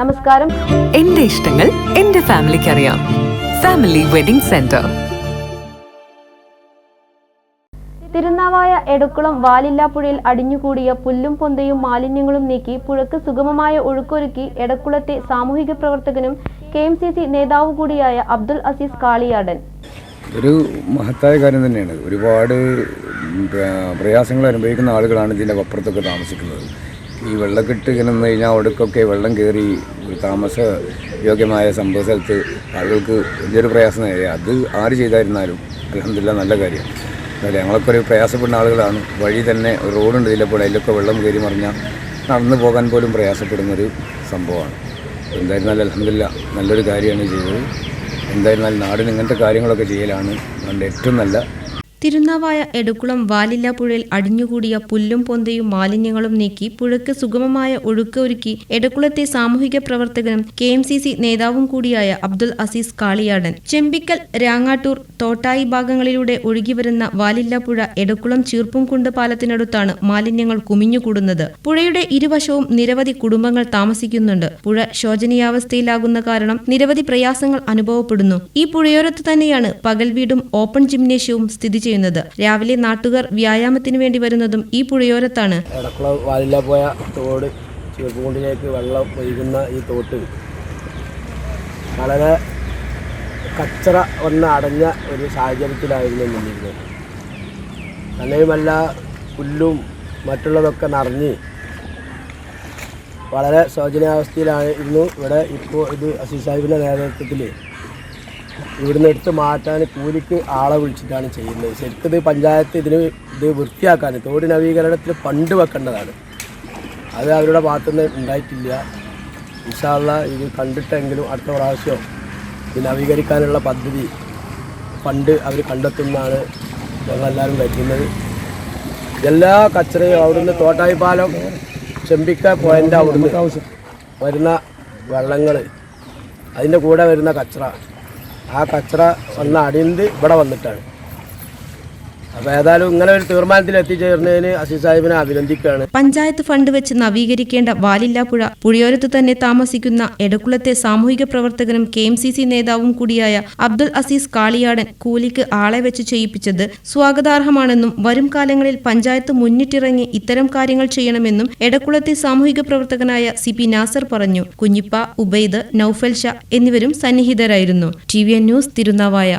നമസ്കാരം. എന്റെ ഇഷ്ടങ്ങൾ എന്റെ ഫാമിലിക്ക് അറിയാം. Family wedding centre. Tirunavaya Edakkulam വാലില്ലാപ്പുഴയിൽ അടിഞ്ഞുകൂടിയ പുല്ലും പൊന്തയും മാലിന്യങ്ങളും നീക്കി പുഴക്ക് സുഗമമായ ഒഴുക്കൊരുക്കി എടക്കുളത്തെ സാമൂഹിക പ്രവർത്തകനും കെ എം സി സി നേതാവ് കൂടിയായ അബ്ദുൽ അസീസ് കാളിയാടൻ. ഒരു മഹത്തായ കാര്യം തന്നെയാണ്. ഒരുപാട് പ്രയാസങ്ങൾ അനുഭവിക്കുന്ന ആളുകളാണ് ഇതിന്റെ അപ്പുറത്തൊക്കെ താമസിക്കുന്നത്. ഈ വെള്ളക്കെട്ട് നിന്ന് കഴിഞ്ഞാൽ അവിടേക്കൊക്കെ വെള്ളം കയറി താമസ യോഗ്യമായ സംഭവ സ്ഥലത്ത് ആളുകൾക്ക് വലിയൊരു പ്രയാസം നേരിടുക. അത് ആര് ചെയ്തായിരുന്നാലും അലഹമില്ല നല്ല കാര്യം. അതായത് ഞങ്ങളൊക്കെ ഒരു പ്രയാസപ്പെടുന്ന ആളുകളാണ്. വഴി തന്നെ റോഡുണ്ട് ചിലപ്പോൾ അതിലൊക്കെ വെള്ളം കയറി മറിഞ്ഞാൽ നടന്നു പോകാൻ പോലും പ്രയാസപ്പെടുന്നൊരു സംഭവമാണ്. എന്തായിരുന്നാലും അലഹമില്ല നല്ലൊരു കാര്യമാണ് ചെയ്തത്. എന്തായിരുന്നാലും നാടിന് ഇങ്ങനത്തെ കാര്യങ്ങളൊക്കെ ചെയ്യലാണ്. അതുകൊണ്ട് ഏറ്റവും നല്ല തിരുനാവായ എടുക്കുളം വാലില്ലാപ്പുഴയിൽ അടിഞ്ഞുകൂടിയ പുല്ലും പൊന്തയും മാലിന്യങ്ങളും നീക്കി പുഴയ്ക്ക് സുഗമമായ ഒഴുക്ക് ഒരുക്കി എടക്കുളത്തെ സാമൂഹിക പ്രവർത്തകനും കെ എം സി സി നേതാവും കൂടിയായ അബ്ദുൽ അസീസ് കാളിയാടൻ. ചെമ്പിക്കൽ രാങ്ങാട്ടൂർ തോട്ടായി ഭാഗങ്ങളിലൂടെ ഒഴുകിവരുന്ന വാലില്ലാപ്പുഴ എടക്കുളം ചീർപ്പുംകുണ്ട് പാലത്തിനടുത്താണ് മാലിന്യങ്ങൾ കുമിഞ്ഞുകൂടുന്നത്. പുഴയുടെ ഇരുവശവും നിരവധി കുടുംബങ്ങൾ താമസിക്കുന്നുണ്ട്. പുഴ ശോചനീയാവസ്ഥയിലാകുന്ന കാരണം നിരവധി പ്രയാസങ്ങൾ അനുഭവപ്പെടുന്നു. ഈ പുഴയോരത്ത് തന്നെയാണ് പകൽ വീടും ഓപ്പൺ ജിംനേഷ്യവും സ്ഥിതി ചെയ്യുന്നത്. രാവിലെ നാട്ടുകാർ വ്യായാമത്തിന് വേണ്ടി വരുന്നതും ഈ പുഴയോരത്താണ്. പോയ തോട് ചുവപ്പുകൊണ്ടിലേക്ക് വെള്ളം ഒഴുകുന്ന ഈ തോട്ട് വളരെ കച്ചറ വന്ന് അടഞ്ഞ ഒരു സാഹചര്യത്തിലായിരുന്നു നിന്നിരുന്നത്. തന്നെയുമല്ല പുല്ലും മറ്റുള്ളതൊക്കെ നിറഞ്ഞ് വളരെ ശോചനീയാവസ്ഥയിലായിരുന്നു ഇവിടെ ഇപ്പോൾ ഇത് അസീസ് സാഹിബിന്റെ നേതൃത്വത്തിൽ ഇവിടുന്ന് എടുത്ത് മാറ്റാൻ കൂലിക്ക് ആളെ വിളിച്ചിട്ടാണ് ചെയ്യുന്നത്. ശരിക്കും പഞ്ചായത്ത് ഇതിന് ഇത് വൃത്തിയാക്കാൻ തോട് നവീകരണത്തിന് പണ്ട് വെക്കേണ്ടതാണ്. അത് അവരുടെ ഭാഗത്തുനിന്ന് ഉണ്ടായിട്ടില്ല. ഇൻഷാള്ള ഇത് കണ്ടിട്ടെങ്കിലും അടുത്ത പ്രാവശ്യം ഇത് നവീകരിക്കാനുള്ള പദ്ധതി പണ്ട് അവർ കണ്ടെത്തുന്നതാണ് ഞങ്ങളെല്ലാവരും കരുതുന്നത്. എല്ലാ കച്ചറയും അവിടുന്ന് തോട്ടായി പാലം ചെമ്പിക്ക പോയിന്റ് അവിടുന്ന് വരുന്ന വെള്ളങ്ങൾ അതിന്റെ കൂടെ വരുന്ന കച്ചറ. ആ കച്ചറ വന്ന് അടിന്ത് ഇവിടെ വന്നിട്ടാണ്. ഒരു അസീസ് സാഹിബിനെ അഭിനന്ദിക്കുകയാണ്. പഞ്ചായത്ത് ഫണ്ട് വെച്ച് നവീകരിക്കേണ്ട വാലില്ലാപ്പുഴ പുഴയോരത്ത് തന്നെ താമസിക്കുന്ന എടക്കുളത്തെ സാമൂഹിക പ്രവർത്തകനും കെ എം സി സി നേതാവും കൂടിയായ അബ്ദുൽ അസീസ് കാളിയാടൻ കൂലിക്ക് ആളെ വെച്ച് ചെയ്യിപ്പിച്ചത് സ്വാഗതാർഹമാണെന്നും വരും കാലങ്ങളിൽ പഞ്ചായത്ത് മുന്നിട്ടിറങ്ങി ഇത്തരം കാര്യങ്ങൾ ചെയ്യണമെന്നും എടക്കുളത്തെ സാമൂഹിക പ്രവർത്തകനായ സി പി നാസർ പറഞ്ഞു. കുഞ്ഞിപ്പ ഉബൈദ് നൌഫൽ ഷാ എന്നിവരും സന്നിഹിതരായിരുന്നു. T V news Thirunavaya